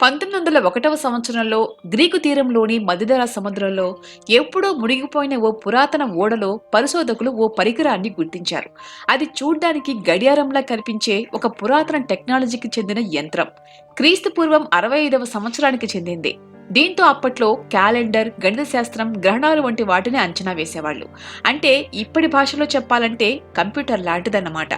పంతొమ్మిది వందల ఒకటవ సంవత్సరంలో గ్రీకు తీరంలోని మధ్యధరా సముద్రంలో ఎప్పుడో మునిగిపోయిన ఓ పురాతన ఓడలో పరిశోధకులు ఓ పరికరాన్ని గుర్తించారు. అది చూడ్డానికి గడియారంలా కనిపించే ఒక పురాతన టెక్నాలజీకి చెందిన యంత్రం. క్రీస్తు పూర్వం అరవై ఐదవ సంవత్సరానికి చెందింది. దీంతో అప్పట్లో క్యాలెండర్ గణిత శాస్త్రం గ్రహణాలు వంటి వాటిని అంచనా వేసేవాళ్ళు. అంటే ఇప్పటి భాషలో చెప్పాలంటే కంప్యూటర్ లాంటిదన్నమాట.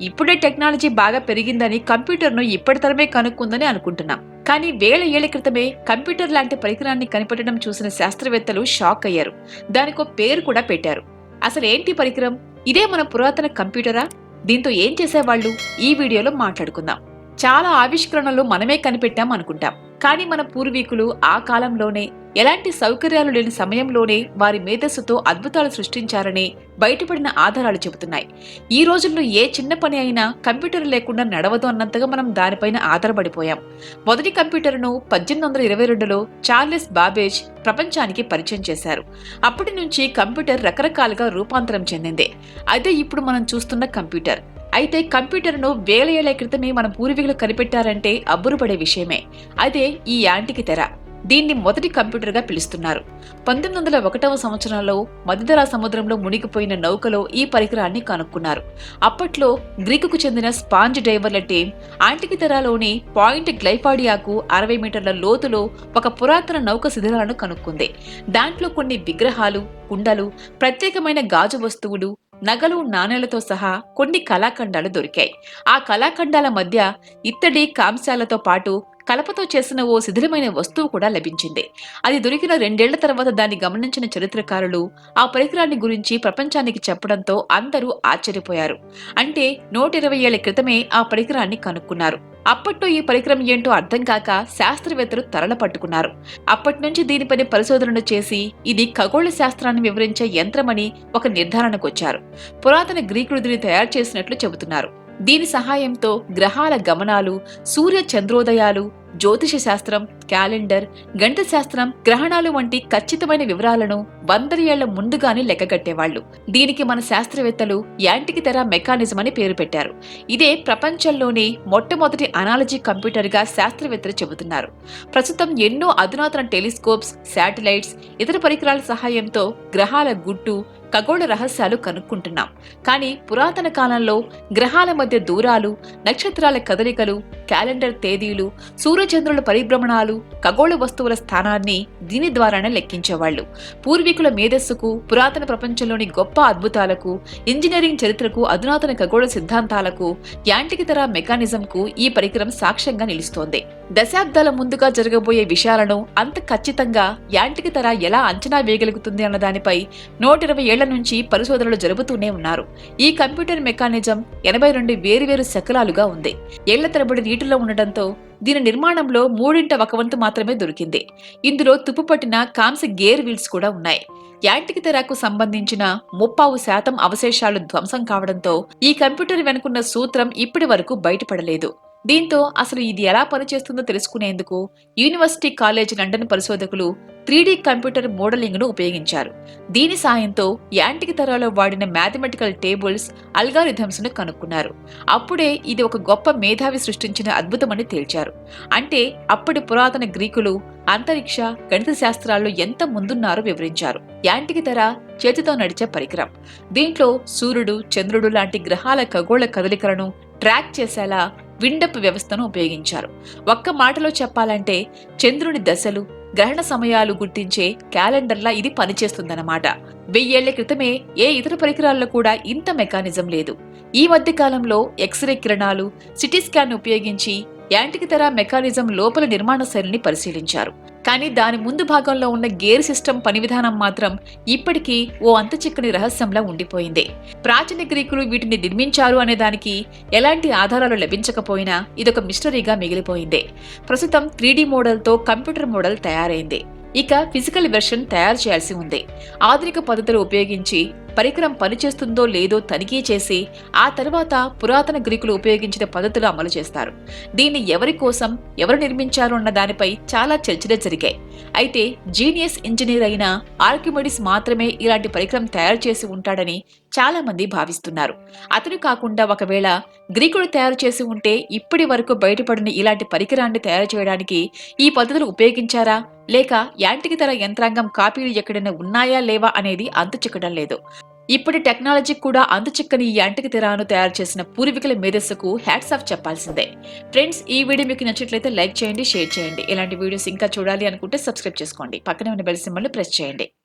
ఇప్పుడే టెక్నాలజీ బాగా పెరిగిందని కంప్యూటర్ను ఇప్పటి తరమే కనుక్కుందని అనుకుంటున్నాం. కానీ వేల ఏళ్ళ క్రితమే కంప్యూటర్ లాంటి పరికరాన్ని కనిపెట్టడం చూసిన శాస్త్రవేత్తలు షాక్ అయ్యారు. దానికో పేరు కూడా పెట్టారు. అసలు ఏంటి పరికరం? ఇదే మన పురాతన కంప్యూటరా? దీంతో ఏం చేసేవాళ్ళు? ఈ వీడియోలో మాట్లాడుకుందాం. చాలా ఆవిష్కరణలు మనమే కనిపెట్టాం అనుకుంటాం కానీ మన పూర్వీకులు ఆ కాలంలోనే ఎలాంటి సౌకర్యాలు లేని సమయంలోనే వారి మేధస్సుతో అద్భుతాలు సృష్టించారని బయటపడిన ఆధారాలు చెబుతున్నాయి. ఈ రోజుల్లో ఏ చిన్న పని అయినా కంప్యూటర్ లేకుండా నడవదు అన్నంతగా మనం దానిపైన ఆధారపడిపోయాం. మొదటి కంప్యూటర్ను పద్దెనిమిది వందల ఇరవై రెండులో చార్లెస్ బాబేజ్ ప్రపంచానికి పరిచయం చేశారు. అప్పటి నుంచి కంప్యూటర్ రకరకాలుగా రూపాంతరం చెందింది. అదే ఇప్పుడు మనం చూస్తున్న కంప్యూటర్. అయితే కంప్యూటర్ను వేల ఏళ్ళ క్రితమే మన పూర్వీకులు కనిపెట్టారంటే అబ్బురుపడే విషయమే. అదే ఈ యాంటికి తెర దీన్ని మొదటి కంప్యూటర్గా పిలుస్తున్నారు. పంతొమ్మిది వందల ఒకటవ సంవత్సరంలో మధ్యధరా సముద్రంలో మునిగిపోయిన నౌకలో ఈ పరికరాన్ని కనుక్కున్నారు. అప్పట్లో గ్రీకుకు చెందిన స్పాంజ్ డైవర్ల టీం ఆంటికి తెరాలోని పాయింట్ గ్లైఫాడియాకు అరవై మీటర్ల లోతులో ఒక పురాతన నౌక శిథిలాలను కనుక్కుంది. దాంట్లో కొన్ని విగ్రహాలు కుండలు ప్రత్యేకమైన గాజు వస్తువులు నగలు నాణేలతో సహా కొన్ని కళాఖండాలు దొరికాయి. ఆ కళాఖండాల మధ్య ఇత్తడి కాంశాలతో పాటు కలపతో చేసిన ఓ శిథిలమైన వస్తువు కూడా లభించింది. అది దొరికిన రెండేళ్ళ తర్వాత దాన్ని గమనించిన చరిత్రకారులు ఆ పరికరాన్ని గురించి ప్రపంచానికి చెప్పడంతో అందరూ ఆశ్చర్యపోయారు. అంటే నూట ఇరవై ఏళ్ళ క్రితమే ఆ పరికరాన్ని కనుక్కున్నారు. అప్పట్లో ఈ పరికరం ఏంటో అర్థం కాక శాస్త్రవేత్తలు తరల పట్టుకున్నారు. అప్పటి నుంచి దీనిపై పరిశోధనలు చేసి ఇది ఖగోళ శాస్త్రాన్ని వివరించే యంత్రమని ఒక నిర్ధారణకు వచ్చారు. పురాతన గ్రీకులు దీన్ని తయారు చేసినట్లు చెబుతున్నారు. దీని సహాయంతో గ్రహాల గమనాలు సూర్య చంద్రోదయాలు జ్యోతిష శాస్త్రం క్యాలెండర్ గణిత శాస్త్రం గ్రహణాలు వంటి ఖచ్చితమైన వివరాలను వందల ఏళ్ళ ముందుగానే లెక్కగట్టేవాళ్ళు దీనికి మన శాస్త్రవేత్తలు యాంటికి తెర మెకానిజం అని పేరు పెట్టారు. ఇదే ప్రపంచంలోనే మొట్టమొదటి అనాలజీ కంప్యూటర్గా శాస్త్రవేత్తలు చెబుతున్నారు. ప్రస్తుతం ఎన్నో అధునాతన టెలిస్కోప్స్ శాటిలైట్స్ ఇతర పరికరాల సహాయంతో గ్రహాల గుట్టు ఖగోళ రహస్యాలు కనుక్కుంటున్నాం. కానీ పురాతన కాలంలో గ్రహాల మధ్య దూరాలు నక్షత్రాల కదలికలు క్యాలెండర్ తేదీలు సూర్యచంద్రుల పరిభ్రమణాలు ఖగోళ వస్తువుల స్థానాన్ని దీని ద్వారానే లెక్కించేవాళ్ళు పూర్వీకుల మేధస్సుకు పురాతన ప్రపంచంలోని గొప్ప అద్భుతాలకు ఇంజనీరింగ్ చరిత్రకు అధునాతన ఖగోళ సిద్ధాంతాలకు యాంటికితర మెకానిజంకు ఈ పరికరం సాక్ష్యంగా నిలుస్తోంది. దశాబ్దాల ముందుగా జరగబోయే విషయాలను అంత ఖచ్చితంగా యాంటికితర ఎలా అంచనా వేయగలుగుతుంది అన్న దానిపై నూట ఇరవై ఏళ్ళ నుంచి పరిశోధనలు జరుపుతూనే ఉన్నారు. ఈ కంప్యూటర్ మెకానిజం ఎనభై రెండు వేరువేరు శకలాలుగా ఉంది. ఏళ్ళ తరబడి నీటిలో ఉండటంతో దీని నిర్మాణంలో మూడింట ఒక వంతు మాత్రమే దొరికింది. ఇందులో తుప్పుపట్టిన కాంస్య గేర్ వీల్స్ కూడా ఉన్నాయి. యాంటిక తెరకు సంబంధించిన ముప్పావు శాతం అవశేషాలు ధ్వంసం కావడంతో ఈ కంప్యూటర్ వెనుకున్న సూత్రం ఇప్పటి వరకు బయటపడలేదు. దీంతో అసలు ఇది ఎలా పనిచేస్తుందో తెలుసుకునేందుకు యూనివర్సిటీ కాలేజ్ లండన్ పరిశోధకులు త్రీడీ కంప్యూటర్ మోడలింగ్ను ఉపయోగించారు. దీని సాయంతో యాంటిక తరాలో వాడిన మ్యాథమెటికల్ టేబుల్స్ అల్గారిథమ్స్ను కనుక్కున్నారు. అప్పుడే ఇది ఒక గొప్ప మేధావి సృష్టించిన అద్భుతమని తేల్చారు. అంటే అప్పటి పురాతన గ్రీకులు అంతరిక్ష గణిత శాస్త్రాల్లో ఎంత ముందున్నారో వివరించారు. యాంటికి తెర చేతితో నడిచే పరికరం. దీంట్లో సూర్యుడు చంద్రుడు లాంటి గ్రహాల ఖగోళ కదలికలను ట్రాక్ చేసేలా విండప్ వ్యవస్థను ఉపయోగించారు. ఒక్క మాటలో చెప్పాలంటే చంద్రుని దశలు గ్రహణ సమయాలు గుర్తించే క్యాలెండర్లా ఇది పనిచేస్తుందన్నమాట. వెయ్యేళ్ళ క్రితమే ఏ ఇతర పరికరాల్లో కూడా ఇంత మెకానిజం లేదు. ఈ మధ్య కాలంలో ఎక్స్రే కిరణాలు సిటీ స్కాన్ ఉపయోగించి యాంటికి తెర మెకానిజం లోపల నిర్మాణ శైలిని పరిశీలించారు. కానీ దాని ముందు భాగంలో ఉన్న గేర్ సిస్టమ్ పని విధానం మాత్రం ఇప్పటికీ ఓ అంత చిక్కని రహస్యంలా ఉండిపోయింది. ప్రాచీన గ్రీకులు వీటిని నిర్మించారు అనే దానికి ఎలాంటి ఆధారాలు లభించకపోయినా ఇదొక మిస్టరీగా మిగిలిపోయింది. ప్రస్తుతం త్రీడీ మోడల్తో కంప్యూటర్ మోడల్ తయారైంది. ఇక ఫిజికల్ వెర్షన్ తయారు చేయాల్సి ఉంది. ఆధునిక పద్ధతులు ఉపయోగించి పరికరం పనిచేస్తుందో లేదో తనిఖీ చేసి ఆ తర్వాత పురాతన గ్రీకులు ఉపయోగించిన పద్ధతులు అమలు చేస్తారు. దీన్ని ఎవరి కోసం ఎవరు నిర్మించారు అన్న దానిపై చాలా చర్చలు జరిగాయి. అయితే జీనియస్ ఇంజనీర్ అయిన ఆర్కిమెడిస్ మాత్రమే ఇలాంటి పరికరం తయారు చేసి ఉంటాడని చాలా మంది భావిస్తున్నారు. అతను కాకుండా ఒకవేళ గ్రీకుడు తయారు చేసి ఉంటే ఇప్పటి వరకు బయటపడిన ఇలాంటి పరికరాన్ని తయారు చేయడానికి ఈ పద్ధతులు ఉపయోగించారా? లేక యాంటిక తర యంత్రాంగం కాపీలు ఎక్కడైనా ఉన్నాయా లేవా అనేది అంతు చిక్కడం లేదు. ఇప్పటి టెక్నాలజీ కూడా అంతు చిక్కని ఈ యాంటిక తెరాను తయారు చేసిన పూర్వీకుల మేధస్సుకు హ్యాట్స్ ఆఫ్ చెప్పాల్సిందే. ఫ్రెండ్స్ ఈ వీడియో మీకు నచ్చినట్లయితే లైక్ చేయండి షేర్ చేయండి. ఇలాంటి వీడియోస్ ఇంకా చూడాలి అనుకుంటే సబ్స్క్రైబ్ చేసుకోండి. పక్కనే ఉన్న బెల్ సింబల్ ప్రెస్ చేయండి.